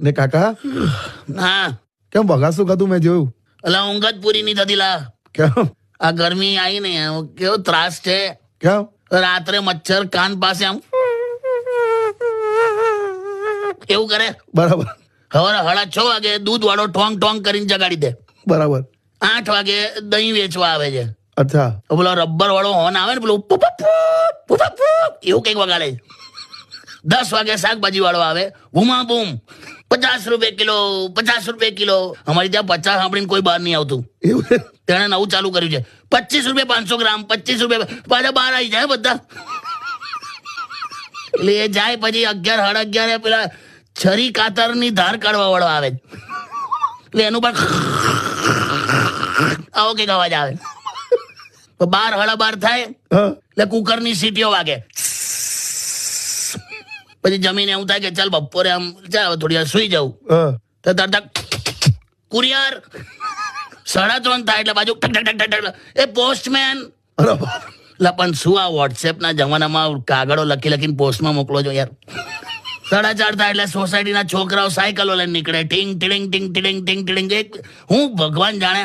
ને કાકા? ના કેમ બગાસું ખાતું મેં જોયું? એટલે ઊંઘ જ પૂરી નહીં થતી લા. કેમ? આ ગરમી આવી ને કેવો ત્રાસ છે. કેમ? રાત્રે મચ્છર કાન પાસે આમ એવું કરે. બરાબર. હવે હળા છ વાગે દૂધ વાળો ટોંગ ટોંગ કરીને જગાડી દે. બરાબર. આઠ વાગે દહીં વેચવા આવે છે. અચ્છા. પેલો રબર વાળો હોન આવે ને પેલું એવું કંઈક વગાડે દસ વાગે શાકભાજી વાળો આવે. બૂમા બૂમ. પચાસ રૂપિયા કિલો પચાસ રૂપિયા કિલો. અમારી ત્યાં પચાસ સાંભળીને કોઈ બહાર નહીં આવતું. તેણે નવું ચાલુ કર્યું છે. પચીસ રૂપિયા પાંચસો ગ્રામ પચીસ રૂપિયા પાછા બહાર આવી જાય બધા. એટલે એ જાય પછી અગિયાર સાડા અગિયારે પેલા છરી કાતરની ધાર કાઢવા વાળો આવે. એટલે એનું પણ આવો કંઈક અવાજ આવે. બાર હળા બાર થાય. એટલે એટલે કુકરની સીટીઓ વાગે. પછી જમીને એવું થાય કે ચાલ બપોરે આમ ચાલ થોડી વાર સુઈ જાઉં. હા. તો તરત કુરિયર સાડા ત્રણ થાય એટલે બાજુ. એ પોસ્ટમેન એટલે પણ શું આ વોટ્સએપના જમાનામાં કાગળો લખી લખીને પોસ્ટમાં મોકલો છો યાર? સાડા ચાર થાય એટલે સોસાયટીના છોકરાઓ સાયકલો લઈને નીકળે. ટીંગ ટીડિંગ ટીંગ ટીડિંગ ટીંગ ટીડિંગ એક હું ભગવાન જાણે?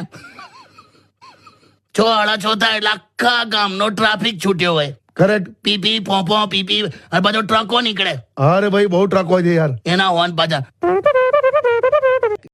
છ અડા છ થાય એટલે આખા ગામનો ટ્રાફિક છૂટ્યો હોય. કરેક્ટ પીપી પોપો પીપી અને પાછો ટ્રકો નીકળે. અરે ભાઈ બહુ ટ્રકો છે યાર. એના હોર્ન પાછા.